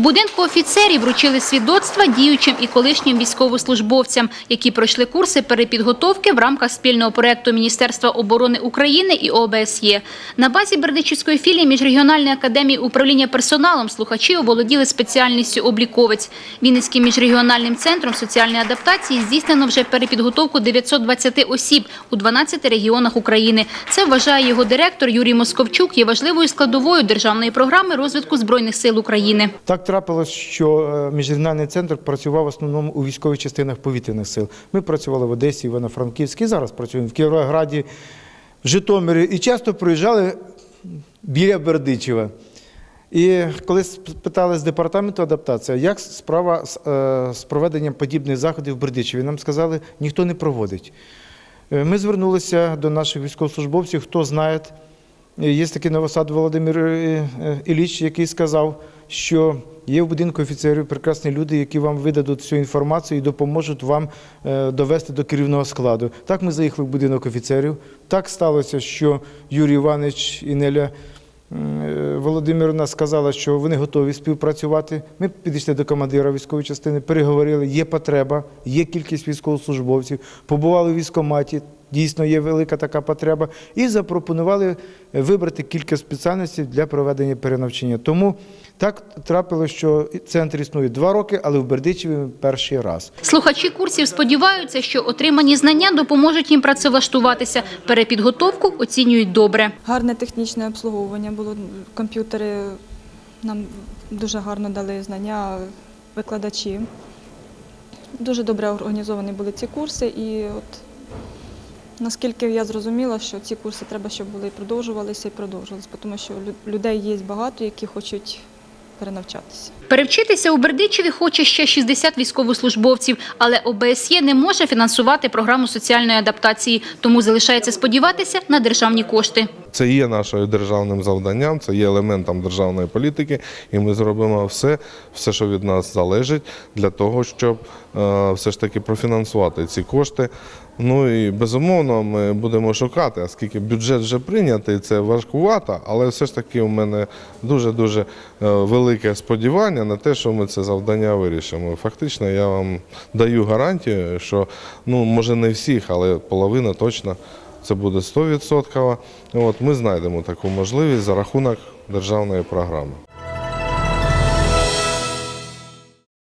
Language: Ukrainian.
будинку офіцерів вручили свідоцтва діючим і колишнім військовослужбовцям, які пройшли курси перепідготовки в рамках спільного проекту Міністерства оборони України і ОБСЄ. На базі Бердичівської філії Міжрегіональної академії управління персоналом слухачі оволоділи спеціальністю обліковець. Вінницьким міжрегіональним центром соціальної адаптації здійснено вже перепідготовку 920 осіб у 12 регіонах України. Це вважає його директор Юрій Московчук є важливою складовою державної програми розвитку збройних сил України. Так трапилось, що е, міжрегіональний центр працював в основному у військових частинах повітряних сил. Ми працювали в Одесі, Івано-Франківській, зараз працюємо в Кіровограді, в Житомирі і часто проїжджали біля Бердичева. І коли спитали з департаменту адаптації, як справа з, е, з проведенням подібних заходів в Бердичеві, нам сказали, ніхто не проводить. Е, Ми звернулися до наших військовослужбовців, хто знає. Є такий новосад Володимир е, е, який сказав, що є в будинку офіцерів прекрасні люди, які вам видадуть всю інформацію і допоможуть вам е, довести до керівного складу. Так ми заїхали в будинок офіцерів. Так сталося, що Юрій Іванович і Неля е, Володимирівна сказала, що вони готові співпрацювати. Ми підійшли до командира військової частини, переговорили, є потреба, є кількість військовослужбовців, побували в військкоматі, дійсно є велика така потреба, і запропонували вибрати кілька спеціальностей для проведення перенавчання. Тому так трапилося, що центр існує два роки, але в Бердичеві перший раз. Слухачі курсів сподіваються, що отримані знання допоможуть їм працевлаштуватися. Перепідготовку оцінюють добре. Гарне технічне обслуговування було. Комп'ютери нам дуже гарно дали знання викладачі. Дуже добре організовані були ці курси, і от наскільки я зрозуміла, що ці курси треба, щоб були і продовжувалися і продовжувалися, тому що людей є багато, які хочуть перенавчатися. Перевчитися у Бердичеві хоче ще 60 військовослужбовців, але ОБСЄ не може фінансувати програму соціальної адаптації, тому залишається сподіватися на державні кошти. Це є нашим державним завданням, це є елементом державної політики, і ми зробимо все, все, що від нас залежить, для того, щоб е, все ж таки профінансувати ці кошти. Ну і безумовно, ми будемо шукати, оскільки бюджет вже прийнятий, це важкувато, але все ж таки у мене дуже дуже велике сподівання на те, що ми це завдання вирішимо. Фактично, я вам даю гарантію, що ну може не всіх, але половина точно це буде 100%. От ми знайдемо таку можливість за рахунок державної програми.